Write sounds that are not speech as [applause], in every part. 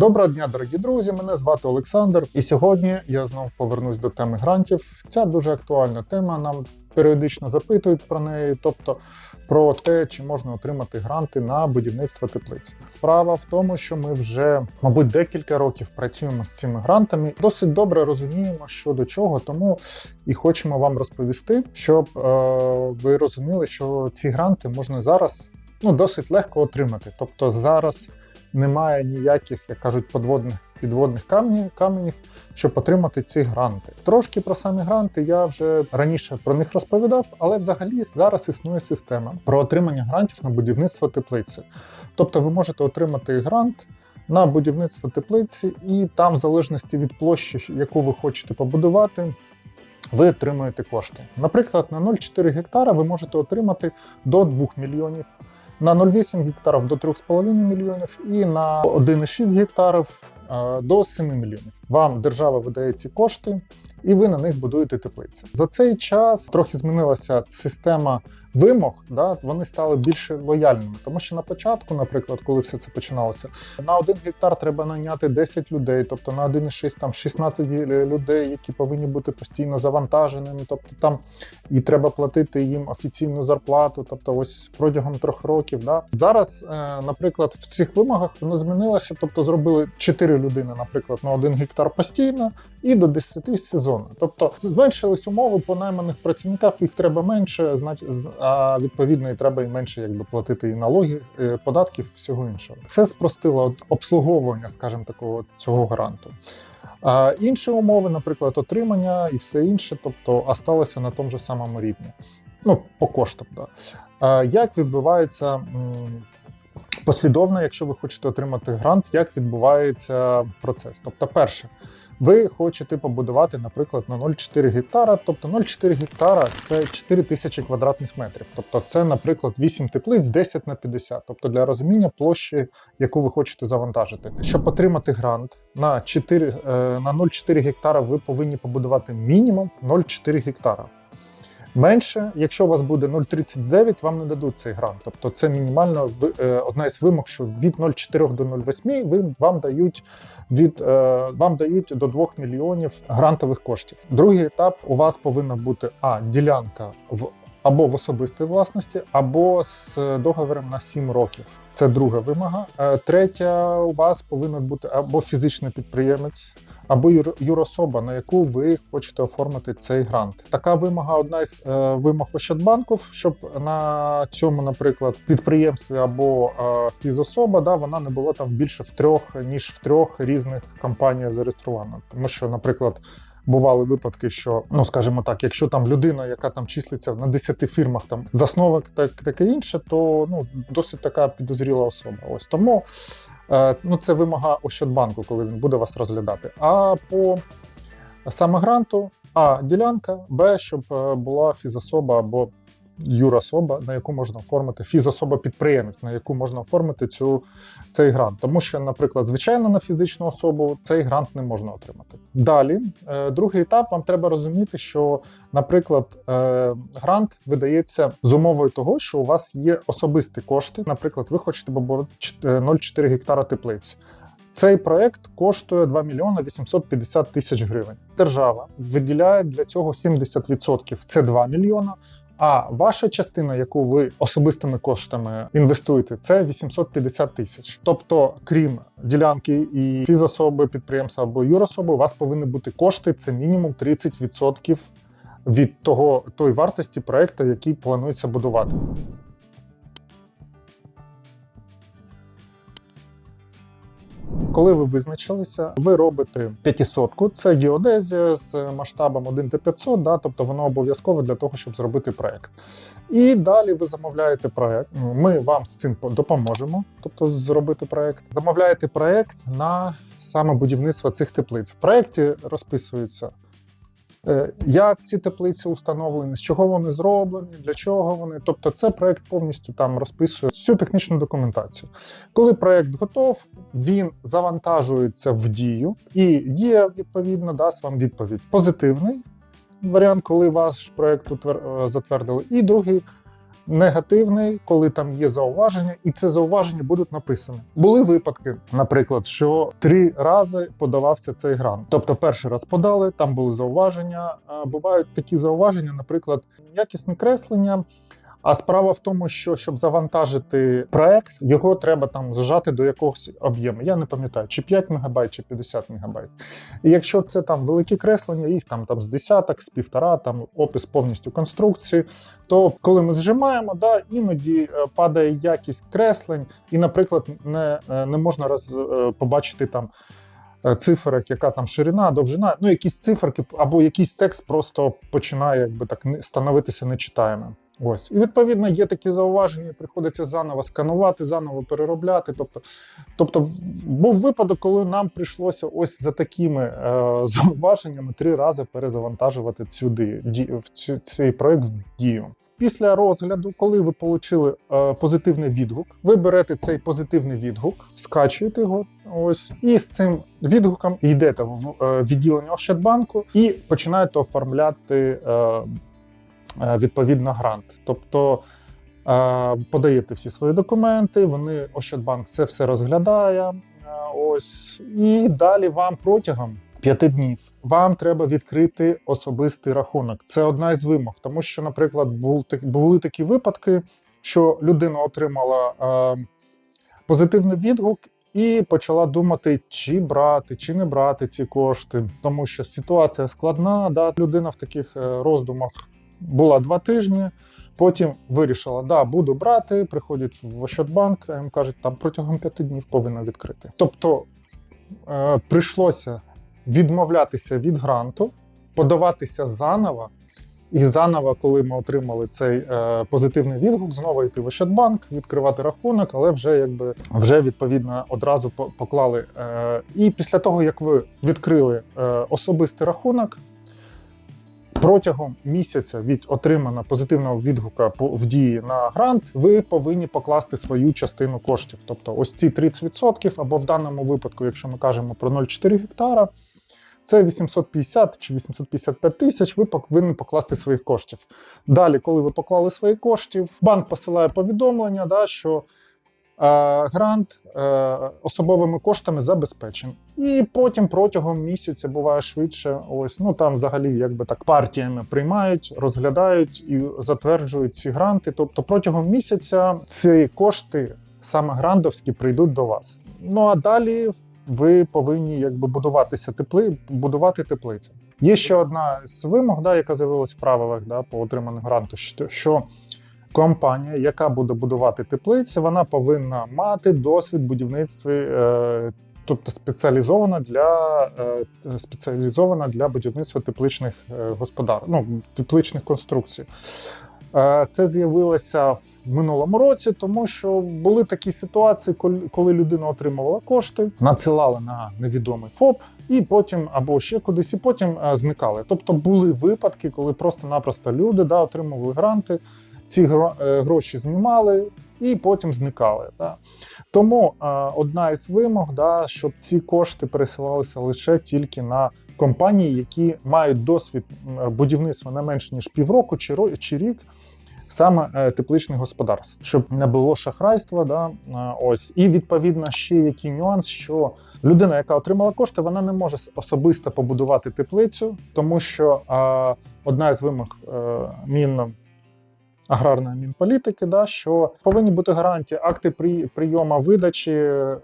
Доброго дня, дорогі друзі! Мене звати Олександр, і сьогодні я знову повернусь до теми грантів. Ця дуже актуальна тема. Нам періодично запитують про неї, тобто про те, чи можна отримати гранти на будівництво теплиць. Справа в тому, що ми вже, мабуть, декілька років працюємо з цими грантами. Досить добре розуміємо, що до чого, тому і хочемо вам розповісти, щоб е, ви розуміли, що ці гранти можна зараз ну, досить легко отримати. Тобто зараз немає ніяких, як кажуть, подводних підводних каменів, каменів, щоб отримати ці гранти. Трошки про самі гранти я вже раніше про них розповідав, але взагалі зараз існує система про отримання грантів на будівництво теплиці. Тобто ви можете отримати грант. На будівництво теплиці, і там, в залежності від площі, яку ви хочете побудувати, ви отримуєте кошти. Наприклад, на 0,4 гектара ви можете отримати до 2 мільйонів, на 0,8 гектарів до 3,5 мільйонів і на 1,6 гектарів е, до 7 мільйонів. Вам держава видає ці кошти, і ви на них будуєте теплиці. За цей час трохи змінилася система вимог. Да, вони стали більш лояльними, тому що на початку, наприклад, коли все це починалося, на один гектар треба найняти 10 людей, тобто на 1,6 там 16 людей, які повинні бути постійно завантаженими. Тобто там і треба платити їм офіційну зарплату. Тобто, ось протягом трьох років. Да. Зараз, е, наприклад, в цих вимогах воно змінилося, тобто зробили 4 людини, наприклад, на один гектар постійно і до 10 сезону. Тобто зменшились умови по найманих працівників, їх треба менше, а відповідно і треба і менше якби платити і налоги, е, податків, всього іншого. Це спростило обслуговування, скажімо такого цього гранту. А інші умови, наприклад, отримання і все інше, тобто осталося на тому ж самому рівні. Ну, по коштам. Да. А як відбувається послідовно, якщо ви хочете отримати грант, як відбувається процес? Тобто, перше, ви хочете побудувати, наприклад, на 0,4 гектара. Тобто 0,4 гектара це 4 тисячі квадратних метрів. Тобто, це, наприклад, 8 теплиць 10 на 50. Тобто для розуміння площі, яку ви хочете завантажити. Щоб отримати грант на 4, е, на 0,4 гектара, ви повинні побудувати мінімум 0,4 гектара. Менше, якщо у вас буде 0,39, вам не дадуть цей грант. Тобто це мінімально е, одна із вимог, що від 0,4 до 0,8 ви вам дають від е, вам дають до 2 мільйонів грантових коштів. Другий етап у вас повинна бути а ділянка в або в особистій власності, або з договором на 7 років. Це друга вимога. Е, Третя у вас повинен бути або фізичний підприємець. Або юр- юрособа, на яку ви хочете оформити цей грант. Така вимога одна із е, вимог Ощадбанку, щоб на цьому, наприклад, підприємстві або е, фізособа, да, вона не була там більше в трьох, ніж в трьох різних компаніях зареєстрована. Тому що, наприклад, бували випадки, що ну скажімо так, якщо там людина, яка там числиться на 10 фірмах, там засновок так таке інше, то ну досить така підозріла особа. Ось тому. Е, Ну, це вимога Ощадбанку, коли він буде вас розглядати. А по саме гранту, а ділянка, Б, щоб е, була фізособа або юрособа, на яку можна оформити фізособа-підприємець, на яку можна оформити цю, цей грант. Тому що, наприклад, звичайно, на фізичну особу цей грант не можна отримати. Далі, е, другий етап, вам треба розуміти, що, наприклад, е, грант видається з умовою того, що у вас є особисті кошти. Наприклад, ви хочете побудувати 0,4 гектара теплиць. Цей проект коштує 2 мільйони 850 тисяч гривень. Держава виділяє для цього 70%. Це 2 мільйона. А ваша частина, яку ви особистими коштами інвестуєте, це 850 тисяч. Тобто, крім ділянки і фізособи, підприємства або юрособи, у вас повинні бути кошти. Це мінімум 30% від того тої вартості проекту, який планується будувати. Коли ви визначилися, ви робите п'ятісотку. Це геодезія з масштабом 1 до 500, да, тобто воно обов'язково для того, щоб зробити проект. І далі ви замовляєте проект. Ми вам з цим допоможемо, тобто зробити проект. Замовляєте проект на саме будівництво цих теплиць. В проєкті розписується. Е, Як ці теплиці установлені, з чого вони зроблені, для чого вони. Тобто, це проект повністю там розписує всю технічну документацію. Коли проект готов, він завантажується в дію, і дія відповідно дасть вам відповідь. Позитивний варіант, коли ваш проект е, затвердили, і другий негативний, коли там є зауваження, і це зауваження будуть написані. Були випадки, наприклад, що три рази подавався цей грант. Тобто, перший раз подали, там були зауваження. А бувають такі зауваження, наприклад, якісне креслення. А справа в тому, що щоб завантажити проект, його треба там зжати до якогось об'єму. Я не пам'ятаю, чи 5 МБ, чи 50 МБ. І якщо це там великі креслення, їх там, там з десяток, з півтора, там опис повністю конструкції. То коли ми зжимаємо, да, іноді е, падає якість креслень, і, наприклад, не, е, не можна роз, е, побачити там. Циферок, яка там ширина, довжина, ну якісь циферки або якийсь текст просто починає якби так становитися нечитаємим. Ось і відповідно є такі зауваження, приходиться заново сканувати, заново переробляти. Тобто, тобто був випадок, коли нам прийшлося ось за такими е, [laughs] зауваженнями три рази перезавантажувати сюди ді- в цю, цей проект в дію. Після розгляду, коли ви отримали е, позитивний відгук, ви берете цей позитивний відгук, скачуєте його. Ось і з цим відгуком йдете в е, відділення Ощадбанку і починаєте оформляти е, відповідно грант. Тобто е, подаєте всі свої документи, вони Ощадбанк це все розглядає. е, Ось і далі вам протягом п'яти днів вам треба відкрити особистий рахунок. Це одна із вимог, тому що, наприклад, були такі випадки, що людина отримала е, позитивний відгук. І почала думати, чи брати, чи не брати ці кошти, тому що ситуація складна. Да? Людина в таких е, роздумах була два тижні. Потім вирішила, да, буду брати. Приходять в Ощадбанк, їм кажуть, там протягом п'яти днів повинна відкрити. Тобто е, прийшлося відмовлятися від гранту, подаватися заново. І заново, коли ми отримали цей е, позитивний відгук, знову йти в Ощадбанк, відкривати рахунок, але вже якби вже відповідно одразу поклали. Е, і після того, як ви відкрили е, особистий рахунок, протягом місяця від отримання позитивного відгука по в дії на грант, ви повинні покласти свою частину коштів. Тобто, ось ці 30% або в даному випадку, якщо ми кажемо про 0,4 гектара. Це 850 чи 855 тисяч. Ви повинні покласти своїх коштів. Далі, коли ви поклали свої коштів, банк посилає повідомлення, да, що грант е, особовими коштами забезпечений. І потім протягом місяця буває швидше. Ось ну там взагалі якби так партіями приймають, розглядають і затверджують ці гранти. Тобто протягом місяця ці кошти саме грантовські прийдуть до вас. Ну а далі ви повинні якби будуватися тепли, будувати теплиці. Є ще одна з вимог, да, яка з'явилась в правилах да, по отриманню гранту, що компанія, яка буде будувати теплиці, вона повинна мати досвід будівництві, е, тобто спеціалізована для, е, спеціалізована для будівництва тепличних е, господар, ну, тепличних конструкцій. Це з'явилося в минулому році, тому що були такі ситуації, коли- людина отримувала кошти, надсилала на невідомий ФОП, і потім або ще кудись, і потім зникали. Тобто були випадки, коли просто-напросто люди да, отримували гранти, ці гро- е, гроші знімали і потім зникали. Да. Тому одна із вимог, да, щоб ці кошти пересилалися лише тільки на компанії, які мають досвід будівництва не менше ніж півроку чи, ро- чи рік. Саме е, тепличних господарств, щоб не було шахрайства, да е, ось і відповідно ще який нюанс, що людина, яка отримала кошти, вона не може особисто побудувати теплицю, тому що е, одна із вимог е, мін аграрної мінполітики, да, що повинні бути гарантії, акти при, прийому видачі, е,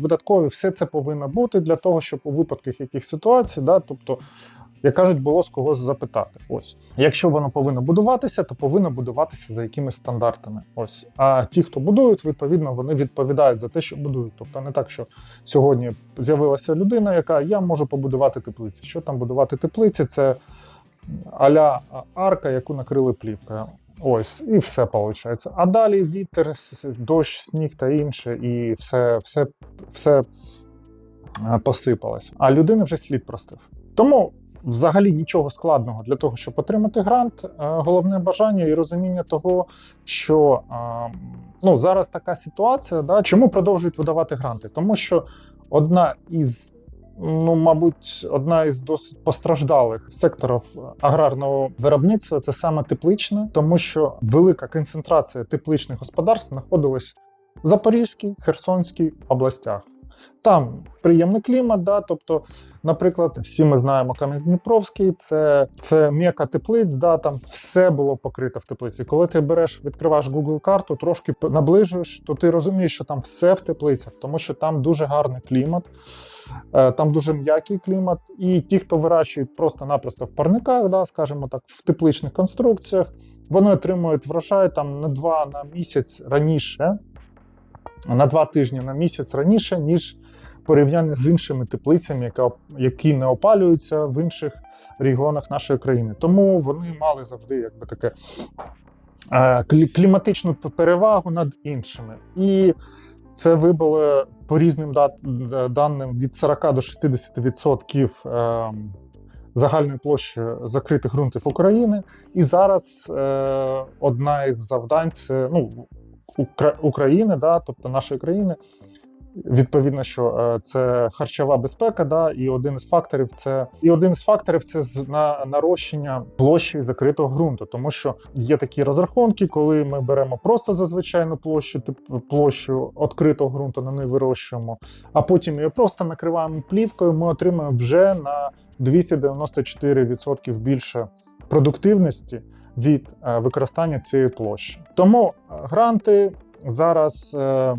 видаткові, все це повинно бути для того, щоб у випадках яких ситуацій, да, тобто. Як кажуть, було з когось запитати. Ось, якщо воно повинно будуватися, то повинно будуватися за якимись стандартами. Ось, а ті, хто будують, відповідно, вони відповідають за те, що будують. Тобто не так, що сьогодні з'явилася людина, яка я можу побудувати теплиці. Що там будувати теплиці? Це аля арка, яку накрили плівкою. Ось, і все виходить. А далі вітер, дощ, сніг та інше, і все, все, все е, посипалось. А людини вже слід простив. Тому взагалі нічого складного для того, щоб отримати грант. Е, Головне бажання і розуміння того, що е, ну, зараз така ситуація, да, чому продовжують видавати гранти? Тому що одна із ну, мабуть, одна із досить постраждалих секторів аграрного виробництва це саме тепличне, тому що велика концентрація тепличних господарств знаходилась в Запорізькій, Херсонській областях. Там приємний клімат, да, тобто, наприклад, всі ми знаємо Кам'янець-Дніпровський, це, це м'яка теплиць, да, там все було покрите в теплиці. Коли ти береш, відкриваєш Google карту, трошки наближуєш, то ти розумієш, що там все в теплицях, тому що там дуже гарний клімат, е, там дуже м'який клімат. І ті, хто вирощують просто-напросто в парниках, да, скажімо так, в тепличних конструкціях, вони отримують врожай там на два на місяць раніше, на два тижні на місяць раніше, ніж порівняння з іншими теплицями, які не опалюються в інших регіонах нашої країни. Тому вони мали завжди якби таке е, кліматичну перевагу над іншими. І це вибило по різним даним від 40 до 60 відсотків ем, загальної площі закритих ґрунтів України. І зараз е, одна із завдань це ну, України, да, тобто нашої країни. Відповідно, що е, це харчова безпека, да, і один із факторів це і один із факторів це з- на нарощення площі закритого ґрунту, тому що є такі розрахунки, коли ми беремо просто за звичайну площу, тип площу відкритого ґрунту, на неї вирощуємо, а потім її просто накриваємо плівкою. Ми отримаємо вже на 294% більше продуктивності від е, використання цієї площі. Тому е, гранти зараз е,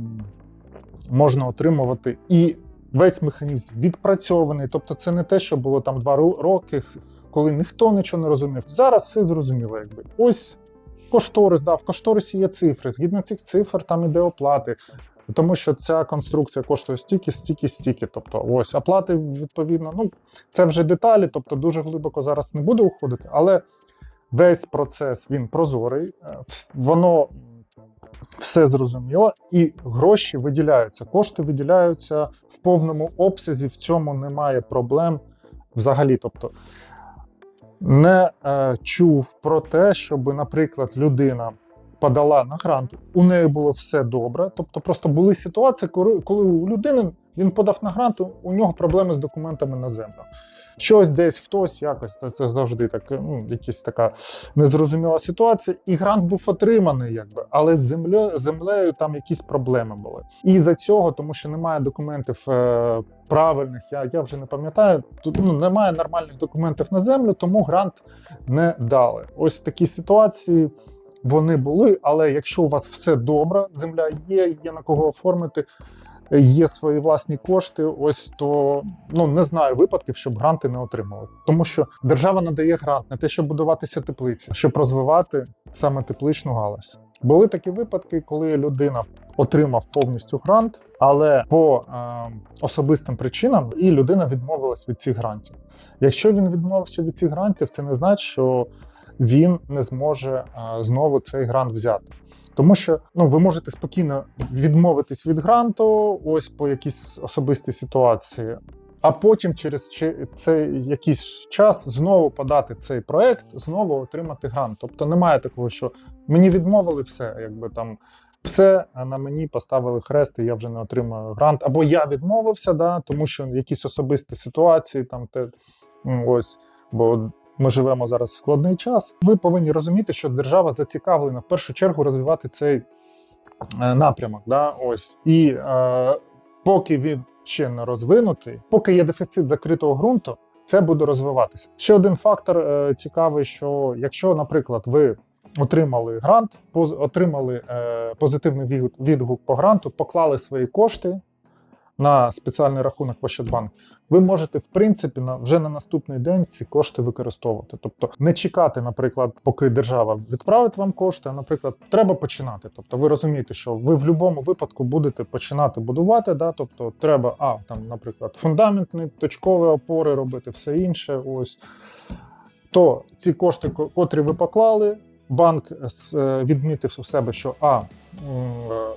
можна отримувати і весь механізм відпрацьований. Тобто, це не те, що було там два роки, коли ніхто нічого не розумів. Зараз все зрозуміло, якби ось. Кошторис, да, в кошторисі є цифри. Згідно цих цифр, там іде оплати. Тому що ця конструкція коштує стільки, стільки, стільки. Тобто, ось оплати відповідно. Ну це вже деталі, тобто дуже глибоко зараз не буду уходити, але весь процес він прозорий, е, воно все зрозуміло, і гроші виділяються. Кошти виділяються в повному обсязі. В цьому немає проблем взагалі. Тобто не е, чув про те, щоб, наприклад, людина подала на грант, у неї було все добре. Тобто, просто були ситуації, коли, у людини він подав на грант, у нього проблеми з документами на землю. Щось десь хтось якось це, це завжди так, ну, якась така незрозуміла ситуація. І грант був отриманий, якби, але з землею, землею там якісь проблеми були. І за цього, тому що немає документів е, правильних, я, я вже не пам'ятаю. Тут ну, немає нормальних документів на землю, тому грант не дали. Ось такі ситуації. Вони були, але якщо у вас все добре, земля є, є на кого оформити, є свої власні кошти. Ось то ну не знаю випадків, щоб гранти не отримали. Тому що держава надає грант не те, щоб будуватися теплиці, щоб розвивати саме тепличну галузь. Були такі випадки, коли людина отримав повністю грант, але по е, особистим причинам і людина відмовилась від цих грантів. Якщо він відмовився від цих грантів, це не значить, що він не зможе е, знову цей грант взяти. Тому що ну ви можете спокійно відмовитись від гранту, ось по якійсь особистій ситуації, а потім через цей якийсь час знову подати цей проект, знову отримати грант. Тобто немає такого, що мені відмовили все, якби там. Все а на мені поставили хрест, і я вже не отримаю грант. Або я відмовився, да, тому що якісь особисті ситуації, там те ось, бо ми живемо зараз в складний час. Ви повинні розуміти, що держава зацікавлена в першу чергу розвивати цей е, напрямок. Да? Ось. І е, поки він ще не розвинутий, поки є дефіцит закритого ґрунту, це буде розвиватися. Ще один фактор е, цікавий: що якщо, наприклад, ви отримали грант, поз- отримали е, позитивний відгук, відгук по гранту, поклали свої кошти. На спеціальний рахунок в Ощадбанк, ви можете в принципі на вже на наступний день ці кошти використовувати. Тобто не чекати, наприклад, поки держава відправить вам кошти. А, наприклад, треба починати. Тобто, ви розумієте, що ви в будь-якому випадку будете починати будувати. Да? Тобто, треба, а там, наприклад, фундаментні точкові опори робити, все інше. Ось то ці кошти, котрі ви поклали. Банк е, відмітив у себе, що а е,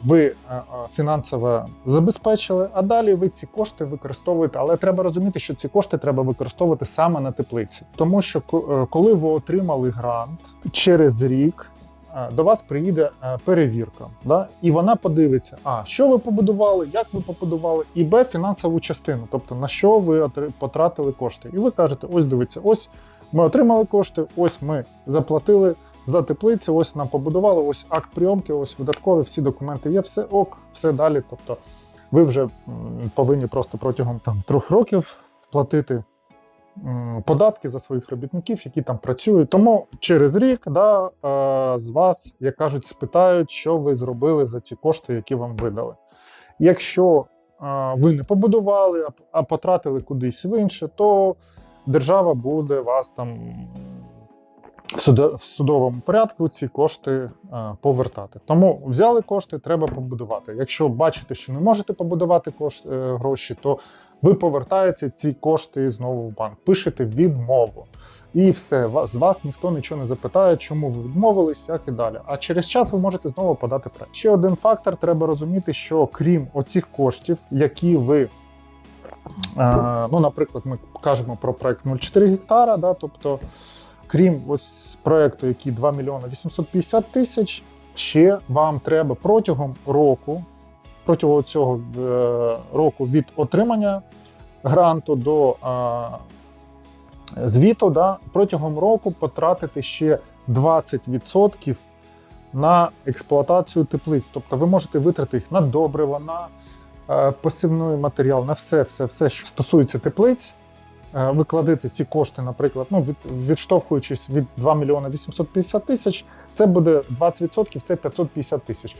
ви е, е, фінансово забезпечили, а далі ви ці кошти використовуєте. Але треба розуміти, що ці кошти треба використовувати саме на теплиці, тому що е, коли ви отримали грант через рік. до вас приїде перевірка, да? і вона подивиться, а що ви побудували, як ви побудували, і Б фінансову частину, тобто на що ви потратили кошти. І ви кажете: ось дивіться, ось ми отримали кошти, ось ми заплатили за теплиці, ось нам побудували, ось акт прийомки, ось видаткові, всі документи є, все ок, все далі. Тобто ви вже повинні просто протягом там трьох років платити податки за своїх робітників, які там працюють. Тому через рік да, е, з вас, як кажуть, спитають, що ви зробили за ті кошти, які вам видали. Якщо е, ви не побудували, а, а потратили кудись в інше, то держава буде вас там в судовому порядку ці кошти е, повертати. Тому взяли кошти, треба побудувати. Якщо бачите, що не можете побудувати кошти, е, гроші, то ви повертаєте ці кошти знову в банк, пишете відмову. І все, з вас ніхто нічого не запитає, чому ви відмовились, як і далі. А через час ви можете знову подати проект. Ще один фактор: треба розуміти, що крім оцих коштів, які ви. е, Ну, наприклад, ми кажемо про проект 0,4 гектара, да, тобто, крім ось проекту, який 2 мільйони 850 тисяч, ще вам треба протягом року, протягом цього е, року від отримання гранту до е, звіту, да, протягом року потратити ще 20% на експлуатацію теплиць. Тобто ви можете витратити їх на добрива, на е, посівний матеріал, на все, все, все, що стосується теплиць. Е, Ви кладете ці кошти, наприклад, ну, від, відштовхуючись від 2 мільйони 850 тисяч, це буде 20%, це 550 тисяч.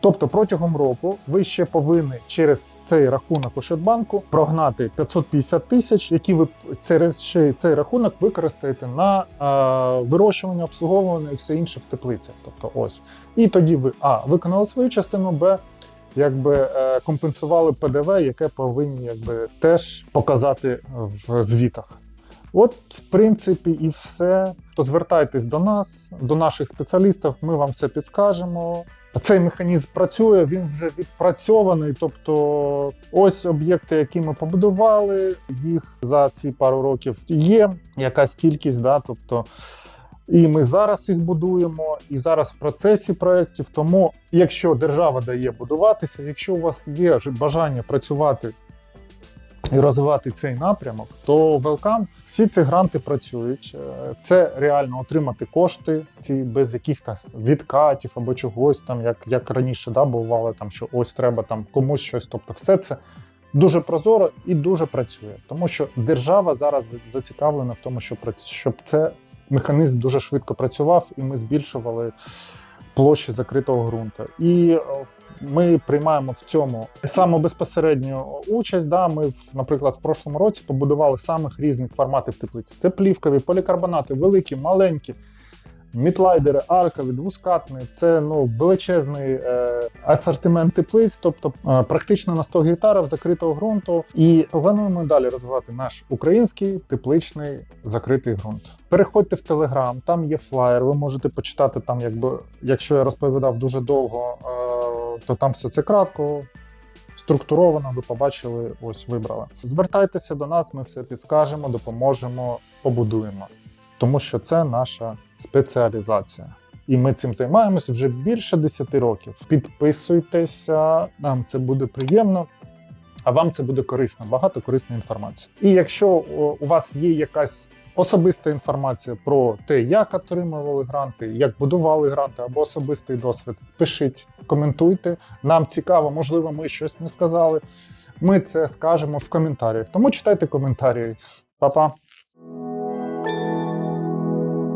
Тобто протягом року ви ще повинні через цей рахунок Ощадбанку прогнати 550 тисяч, які ви через ще цей рахунок використаєте на е, вирощування, обслуговування і все інше в теплицях. Тобто ось. І тоді ви а виконали свою частину, б якби е, компенсували ПДВ, яке повинні якби теж показати в звітах. От, в принципі, і все. То звертайтесь до нас, до наших спеціалістів, ми вам все підскажемо. Цей механізм працює, він вже відпрацьований. Тобто, ось об'єкти, які ми побудували, їх за ці пару років є якась кількість, да, тобто. І ми зараз їх будуємо, і зараз в процесі проєктів. Тому, якщо держава дає будуватися, якщо у вас є бажання працювати і розвивати цей напрямок, то welcome. всі ці гранти працюють. Е, Це реально отримати кошти, ці без якихось відкатів або чогось там, як, як раніше да, бувало, там що ось треба там комусь щось. Тобто, все це дуже прозоро і дуже працює, тому що держава зараз зацікавлена в тому, прац- щоб це механізм дуже швидко працював, і ми збільшували площі закритого ґрунту. І е, ми приймаємо в цьому саме безпосередню участь. Да, ми, наприклад, в прошлому році побудували самих різних форматів теплиці. Це плівкові, полікарбонати, великі, маленькі. Мітлайдери, аркові, двускатні це ну величезний е, асортимент теплиць, тобто е, практично на 100 гектарів закритого ґрунту. І плануємо далі розвивати наш український тепличний закритий ґрунт. Переходьте в Телеграм, там є флаєр. Ви можете почитати там, якби якщо я розповідав дуже довго, е, то там все це кратко. Структуровано, ви побачили, ось вибрали. Звертайтеся до нас, ми все підскажемо, допоможемо, побудуємо тому що це наша спеціалізація. І ми цим займаємося вже більше 10 років. Підписуйтеся, нам це буде приємно, а вам це буде корисно, багато корисної інформації. І якщо у вас є якась особиста інформація про те, як отримували гранти, як будували гранти або особистий досвід, пишіть, коментуйте. Нам цікаво, можливо, ми щось не сказали. Ми це скажемо в коментарях. Тому читайте коментарі. Па-па!